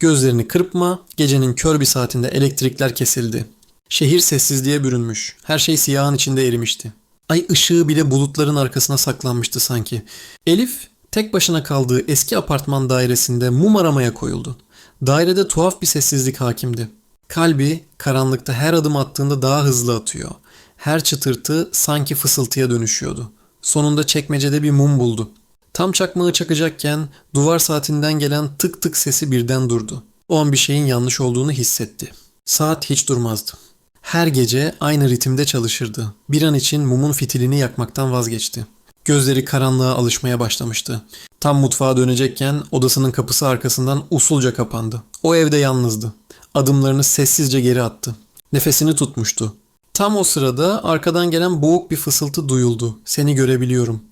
Gözlerini kırpma, gecenin kör bir saatinde elektrikler kesildi. Şehir sessizliğe bürünmüş. Her şey siyahın içinde erimişti. Ay ışığı bile bulutların arkasına saklanmıştı sanki. Elif tek başına kaldığı eski apartman dairesinde mum aramaya koyuldu. Dairede tuhaf bir sessizlik hakimdi. Kalbi karanlıkta her adım attığında daha hızlı atıyor. Her çıtırtı sanki fısıltıya dönüşüyordu. Sonunda çekmecede bir mum buldu. Tam çakmağı çakacakken duvar saatinden gelen tık tık sesi birden durdu. O an bir şeyin yanlış olduğunu hissetti. Saat hiç durmazdı. Her gece aynı ritimde çalışırdı. Bir an için mumun fitilini yakmaktan vazgeçti. Gözleri karanlığa alışmaya başlamıştı. Tam mutfağa dönecekken odasının kapısı arkasından usulca kapandı. O evde yalnızdı. Adımlarını sessizce geri attı. Nefesini tutmuştu. Tam o sırada arkadan gelen boğuk bir fısıltı duyuldu. Seni görebiliyorum.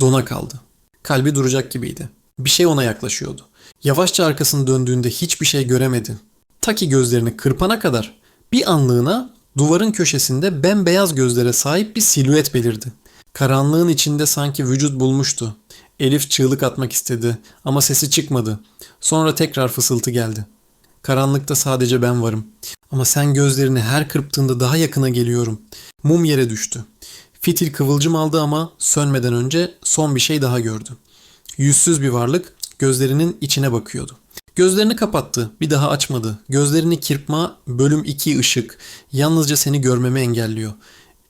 Dona kaldı. Kalbi duracak gibiydi. Bir şey ona yaklaşıyordu. Yavaşça arkasını döndüğünde hiçbir şey göremedi. Ta ki gözlerini kırpana kadar bir anlığına duvarın köşesinde bembeyaz gözlere sahip bir silüet belirdi. Karanlığın içinde sanki vücut bulmuştu. Elif çığlık atmak istedi ama sesi çıkmadı. Sonra tekrar fısıltı geldi. Karanlıkta sadece ben varım. Ama sen gözlerini her kırptığında daha yakına geliyorum. Mum yere düştü. Fitil kıvılcım aldı ama sönmeden önce son bir şey daha gördü. Yüzsüz bir varlık gözlerinin içine bakıyordu. Gözlerini kapattı, bir daha açmadı. Gözlerini kirpma, bölüm 2 ışık. Yalnızca seni görmemi engelliyor.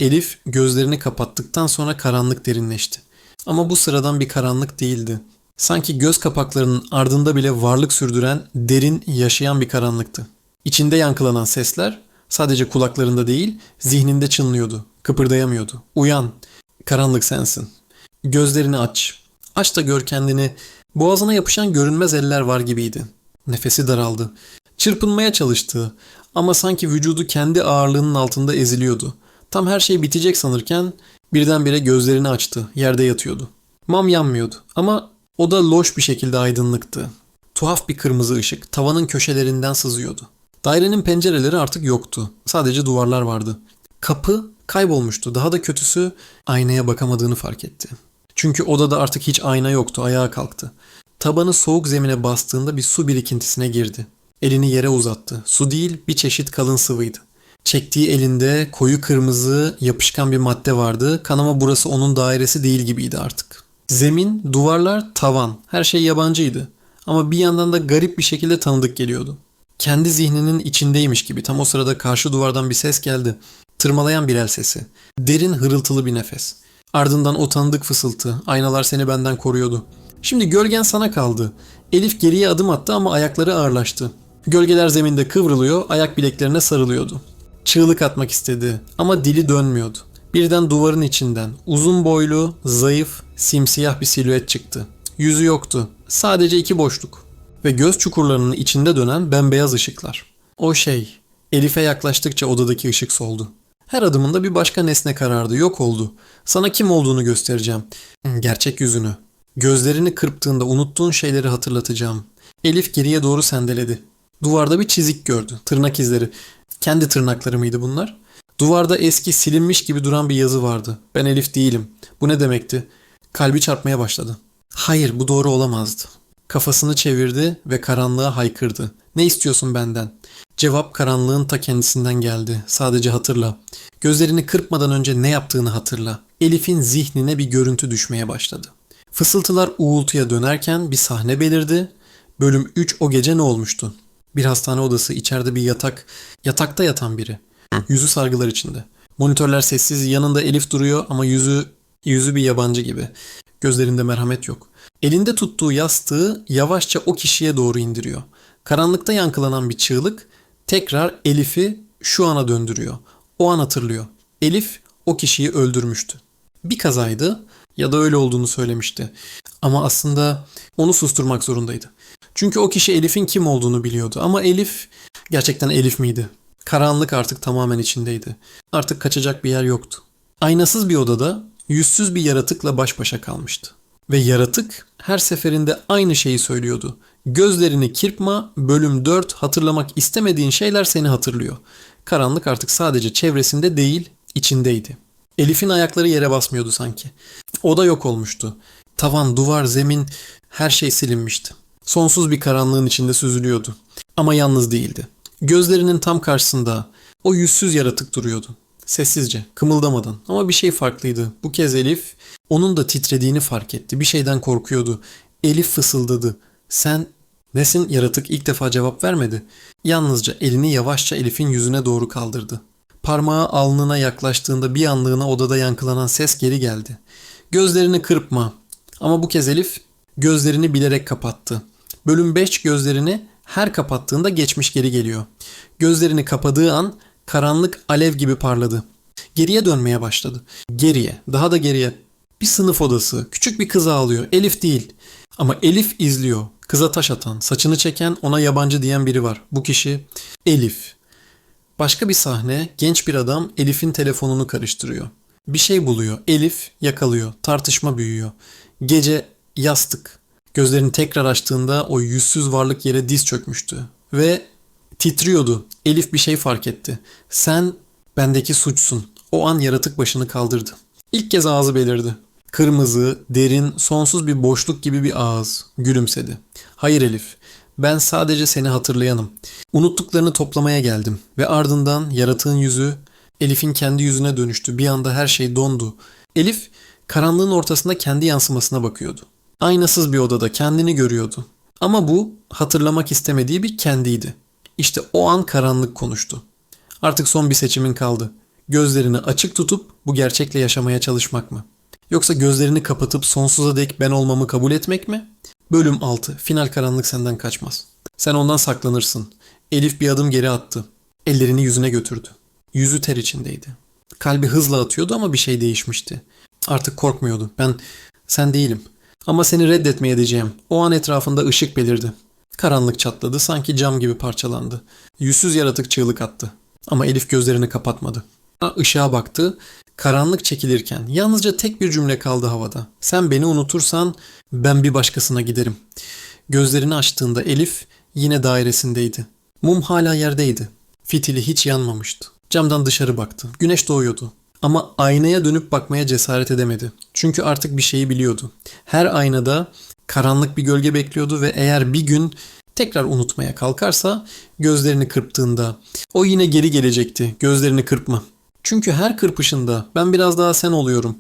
Elif gözlerini kapattıktan sonra karanlık derinleşti. Ama bu sıradan bir karanlık değildi. Sanki göz kapaklarının ardında bile varlık sürdüren, derin, yaşayan bir karanlıktı. İçinde yankılanan sesler sadece kulaklarında değil, zihninde çınlıyordu. Kıpırdayamıyordu. Uyan. Karanlık sensin. Gözlerini aç. Aç da gör kendini. Boğazına yapışan görünmez eller var gibiydi. Nefesi daraldı. Çırpınmaya çalıştı ama sanki vücudu kendi ağırlığının altında eziliyordu. Tam her şey bitecek sanırken birdenbire gözlerini açtı. Yerde yatıyordu. Mam yanmıyordu ama o da loş bir şekilde aydınlıktı. Tuhaf bir kırmızı ışık tavanın köşelerinden sızıyordu. Dairenin pencereleri artık yoktu. Sadece duvarlar vardı. Kapı kaybolmuştu. Daha da kötüsü aynaya bakamadığını fark etti. Çünkü odada artık hiç ayna yoktu. Ayağa kalktı. Tabanı soğuk zemine bastığında bir su birikintisine girdi. Elini yere uzattı. Su değil bir çeşit kalın sıvıydı. Çektiği elinde koyu kırmızı yapışkan bir madde vardı. Kanama burası onun dairesi değil gibiydi artık. Zemin, duvarlar, tavan. Her şey yabancıydı. Ama bir yandan da garip bir şekilde tanıdık geliyordu. Kendi zihninin içindeymiş gibi tam o sırada karşı duvardan bir ses geldi. Tırmalayan bir el sesi. Derin hırıltılı bir nefes. Ardından o tanıdık fısıltı. Aynalar seni benden koruyordu. Şimdi gölgen sana kaldı. Elif geriye adım attı ama ayakları ağırlaştı. Gölgeler zeminde kıvrılıyor, ayak bileklerine sarılıyordu. Çığlık atmak istedi ama dili dönmüyordu. Birden duvarın içinden uzun boylu, zayıf, simsiyah bir silüet çıktı. Yüzü yoktu. Sadece iki boşluk ve göz çukurlarının içinde dönen bembeyaz ışıklar. O şey, Elif'e yaklaştıkça odadaki ışık soldu. Her adımında bir başka nesne karardı, yok oldu. Sana kim olduğunu göstereceğim. Gerçek yüzünü. Gözlerini kırptığında unuttuğun şeyleri hatırlatacağım. Elif geriye doğru sendeledi. Duvarda bir çizik gördü. Tırnak izleri. Kendi tırnakları mıydı bunlar? Duvarda eski silinmiş gibi duran bir yazı vardı. Ben Elif değilim. Bu ne demekti? Kalbi çarpmaya başladı. Hayır bu doğru olamazdı. Kafasını çevirdi ve karanlığa haykırdı. Ne istiyorsun benden? Cevap karanlığın ta kendisinden geldi. Sadece hatırla. Gözlerini kırpmadan önce ne yaptığını hatırla. Elif'in zihnine bir görüntü düşmeye başladı. Fısıltılar uğultuya dönerken bir sahne belirdi. Bölüm 3 o gece ne olmuştu? Bir hastane odası, içeride bir yatak, yatakta yatan biri. Yüzü sargılar içinde. Monitörler sessiz, yanında Elif duruyor ama yüzü yüzü bir yabancı gibi. Gözlerinde merhamet yok. Elinde tuttuğu yastığı yavaşça o kişiye doğru indiriyor. Karanlıkta yankılanan bir çığlık tekrar Elif'i şu ana döndürüyor. O an hatırlıyor. Elif o kişiyi öldürmüştü. Bir kazaydı ya da öyle olduğunu söylemişti. Ama aslında onu susturmak zorundaydı. Çünkü o kişi Elif'in kim olduğunu biliyordu. Ama Elif gerçekten Elif miydi? Karanlık artık tamamen içindeydi. Artık kaçacak bir yer yoktu. Aynasız bir odada yüzsüz bir yaratıkla baş başa kalmıştı. Ve yaratık her seferinde aynı şeyi söylüyordu. Gözlerini kirpma, bölüm 4 hatırlamak istemediğin şeyler seni hatırlıyor. Karanlık artık sadece çevresinde değil, içindeydi. Elif'in ayakları yere basmıyordu sanki. O da yok olmuştu. Tavan, duvar, zemin her şey silinmişti. Sonsuz bir karanlığın içinde süzülüyordu. Ama yalnız değildi. Gözlerinin tam karşısında o yüzsüz yaratık duruyordu. Sessizce, kımıldamadan ama bir şey farklıydı. Bu kez Elif onun da titrediğini fark etti. Bir şeyden korkuyordu. Elif fısıldadı. Sen nesin yaratık ilk defa cevap vermedi. Yalnızca elini yavaşça Elif'in yüzüne doğru kaldırdı. Parmağı alnına yaklaştığında bir anlığına odada yankılanan ses geri geldi. Gözlerini kırpma. Ama bu kez Elif gözlerini bilerek kapattı. Bölüm 5 gözlerini her kapattığında geçmiş geri geliyor. Gözlerini kapadığı an karanlık alev gibi parladı. Geriye dönmeye başladı. Geriye, daha da geriye. Bir sınıf odası, küçük bir kız ağlıyor. Elif değil. Ama Elif izliyor. Kıza taş atan, saçını çeken, ona yabancı diyen biri var. Bu kişi Elif. Başka bir sahne, genç bir adam Elif'in telefonunu karıştırıyor. Bir şey buluyor. Elif yakalıyor. Tartışma büyüyor. Gece yastık. Gözlerini tekrar açtığında o yüzsüz varlık yere diz çökmüştü. Ve titriyordu. Elif bir şey fark etti. Sen bendeki suçsun. O an yaratık başını kaldırdı. İlk kez ağzı belirdi. Kırmızı, derin, sonsuz bir boşluk gibi bir ağız. Gülümsedi. Hayır Elif, ben sadece seni hatırlayanım. Unuttuklarını toplamaya geldim ve ardından yaratığın yüzü Elif'in kendi yüzüne dönüştü. Bir anda her şey dondu. Elif karanlığın ortasında kendi yansımasına bakıyordu. Aynasız bir odada kendini görüyordu. Ama bu hatırlamak istemediği bir kendiydi. İşte o an karanlık konuştu. Artık son bir seçimin kaldı. Gözlerini açık tutup bu gerçekle yaşamaya çalışmak mı? Yoksa gözlerini kapatıp sonsuza dek ben olmamı kabul etmek mi? Bölüm 6. Final karanlık senden kaçmaz. Sen ondan saklanırsın. Elif bir adım geri attı. Ellerini yüzüne götürdü. Yüzü ter içindeydi. Kalbi hızla atıyordu ama bir şey değişmişti. Artık korkmuyordu. Ben sen değilim. Ama seni reddetmeye edeceğim. O an etrafında ışık belirdi. Karanlık çatladı, sanki cam gibi parçalandı. Yüzsüz yaratık çığlık attı. Ama Elif gözlerini kapatmadı. Işığa baktı. Karanlık çekilirken yalnızca tek bir cümle kaldı havada. Sen beni unutursan ben bir başkasına giderim. Gözlerini açtığında Elif yine dairesindeydi. Mum hala yerdeydi. Fitili hiç yanmamıştı. Camdan dışarı baktı. Güneş doğuyordu. Ama aynaya dönüp bakmaya cesaret edemedi. Çünkü artık bir şeyi biliyordu. Her aynada karanlık bir gölge bekliyordu ve eğer bir gün tekrar unutmaya kalkarsa gözlerini kırptığında o yine geri gelecekti. Gözlerini kırpma. Çünkü her kırpışında ben biraz daha sen oluyorum.